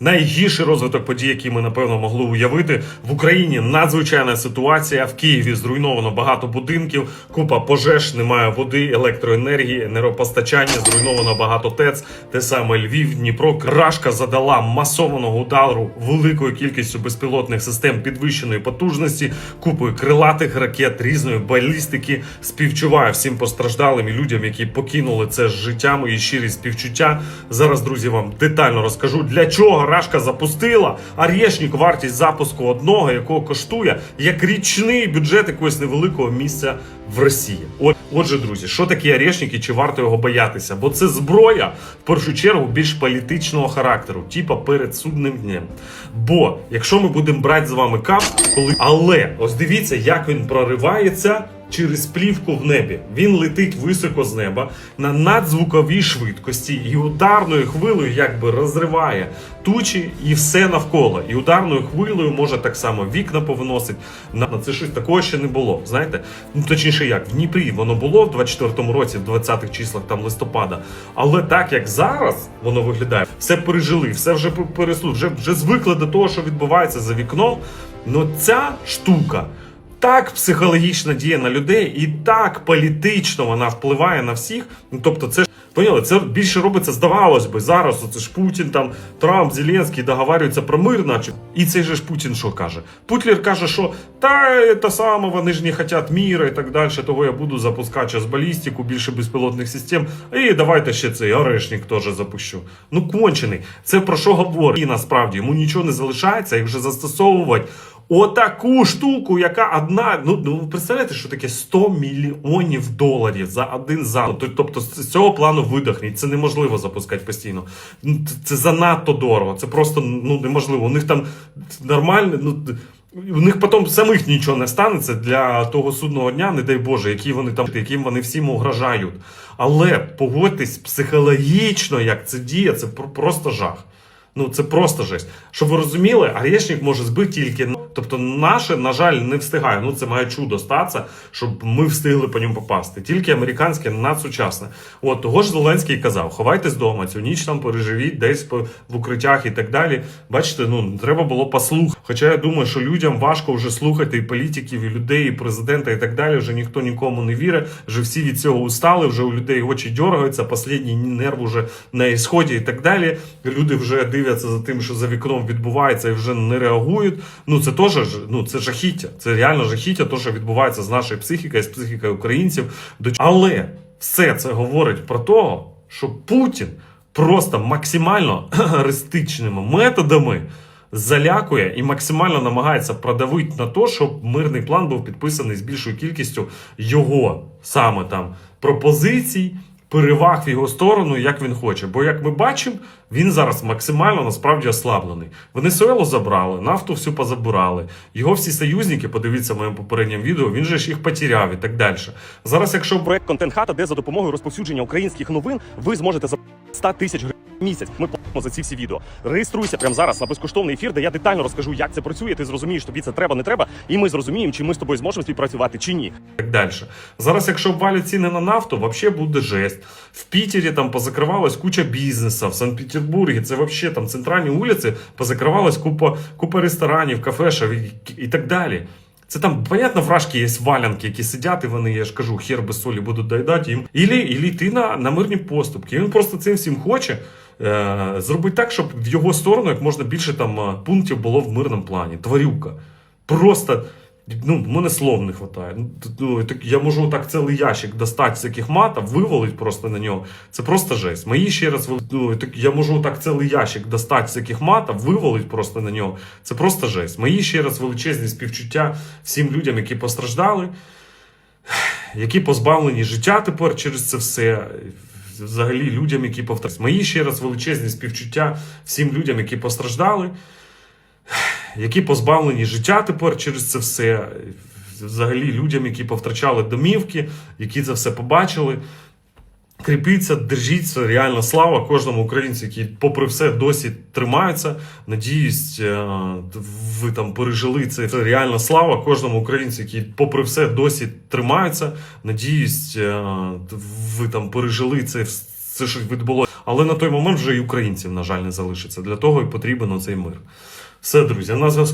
Найгірший розвиток подій, який ми напевно могли уявити в Україні. Надзвичайна ситуація в Києві зруйновано багато будинків, купа пожеж, немає води, електроенергії, енергопостачання, зруйновано багато ТЕЦ. Те саме Львів, Дніпро. Крашка задала масованого удару великою кількістю безпілотних систем підвищеної потужності, купою крилатих ракет, різної балістики. Співчуваю всім постраждалим і людям, які покинули це з життя. Мої щирі співчуття. Зараз, друзі, вам детально розкажу, для чого Рашка запустила Арєшнік вартість запуску одного, якого коштує як річний бюджет якогось невеликого місця в Росії. Отже, друзі, що таке Арєшнік і чи варто його боятися? Бо це зброя в першу чергу більш політичного характеру, типа перед судним днем. Бо якщо ми будемо брати з вами кап, коли але ось дивіться, як він проривається через плівку в небі. Він летить високо з неба на надзвуковій швидкості і ударною хвилею якби розриває тучі і все навколо. І ударною хвилею може так само вікна повиносить. На це щось такого ще не було. Знаєте, ну точніше, як в Дніпрі воно було в 24-му році, в 20-х числах там листопада. Але так як зараз воно виглядає, все пережили, все вже переслу, вже, вже звикли до того, що відбувається за вікном. Ну ця штука так психологічно діє на людей, і так політично вона впливає на всіх. Ну тобто, це ж поняли, це більше робиться, здавалось би, зараз. Оце ж Путін, там Трамп, Зеленський договарюються про мир, наче. І цей же ж Путін що каже? Путлер каже, що та те саме, вони ж не хочуть міра і так далі. Того я буду запускати зараз балістику, більше безпілотних систем. І давайте ще цей орешник теж запущу. Ну кончений. Це про що говорить? І насправді йому нічого не залишається, як вже застосовувати. Отаку штуку, яка одна. Ну, ну представляєте, що таке 100 мільйонів доларів за один зал. Тобто з цього плану видохніть. Це неможливо запускати постійно. Це занадто дорого. Це просто ну неможливо. У них там нормально. Ну у них потім самих нічого не станеться для того судного дня, не дай Боже, які вони там, яким вони всім угрожають. Але погодьтесь психологічно, як це діє, це просто жах. Ну це просто жесть. Щоб ви розуміли, Арєшнік може збити тільки. Тобто, наше, на жаль, не встигає. Ну це має чудо статися, щоб ми встигли по ньому попасти. Тільки американське надсучасне. От того ж Зеленський казав: ховайтесь вдома, цю ніч там переживіть десь в укриттях і так далі. Бачите, ну треба було послухати. Хоча я думаю, що людям важко вже слухати і політиків, і людей, і президента, і так далі. Вже ніхто нікому не вірить. Вже всі від цього устали. Вже у людей очі дергаються, останній нерв уже на ісході і так далі. Люди вже дивляться за тим, що за вікном відбувається, і вже не реагують. Ну це теж ну це жахіття. Це реально жахіття, то що відбувається з нашою психікою, з психікою українців. Але все це говорить про того, що Путін просто максимально аристичними методами залякує і максимально намагається продавити на те, щоб мирний план був підписаний з більшою кількістю його саме там пропозицій. Переваг в його сторону, як він хоче. Бо, як ми бачимо, він зараз максимально насправді ослаблений. Венесуелу забрали, нафту всю позабирали. Його всі союзники, подивіться в моєму попередньому відео, він же ж їх потеряв і так далі. Зараз, якщо проект Контент Хата, де за допомогою розповсюдження українських новин ви зможете за 100 тисяч гривень в місяць. Ми платимо за ці всі відео. Реєструйся прямо зараз на безкоштовний ефір, де я детально розкажу, як це працює. Ти зрозумієш, тобі це треба, не треба, і ми зрозуміємо, чи ми з тобою зможемо співпрацювати чи ні. так далі. Зараз, якщо обвалять ціни на нафту, взагалі буде жесть. В Пітері там позакривалась куча бізнесу, в Санкт-Петербургі це взагалі там центральні вулиці, позакривалась купа, купа ресторанів, кафешів і, і так далі. Це там, понятно, вражки є валянки, які сидять, і вони, я ж кажу, хер без солі будуть доїдати їм. Ілі, ілі йти на, на мирні поступки. Він просто цим всім хоче е, зробити так, щоб в його сторону як можна більше там е, пунктів було в мирному плані. Тварюка. Просто. Ну, мене слов не вистачає. Ну, ну, так я можу так цілий ящик достати всяких матів, вивалить просто на нього. Це просто жесть. Мої ще раз ну, так я можу так цілий ящик достати всяких матів, вивалить просто на нього. Це просто жесть. Мої ще раз величезні співчуття всім людям, які постраждали, які позбавлені життя тепер через це все. Взагалі людям, які повторюють. Мої ще раз величезні співчуття всім людям, які постраждали які позбавлені життя тепер через це все. Взагалі людям, які повтрачали домівки, які це все побачили. Кріпіться, держіться, реально слава кожному українцю, який, попри все, досі тримаються. Надіюсь, е, ви там пережили це. Це реально слава кожному українцю, який, попри все, досі тримаються. Надіюсь, е, ви там пережили це це ж відбулося. Але на той момент вже і українців, на жаль, не залишиться. Для того і потрібен оцей мир. Все, друзі, на зв'язку.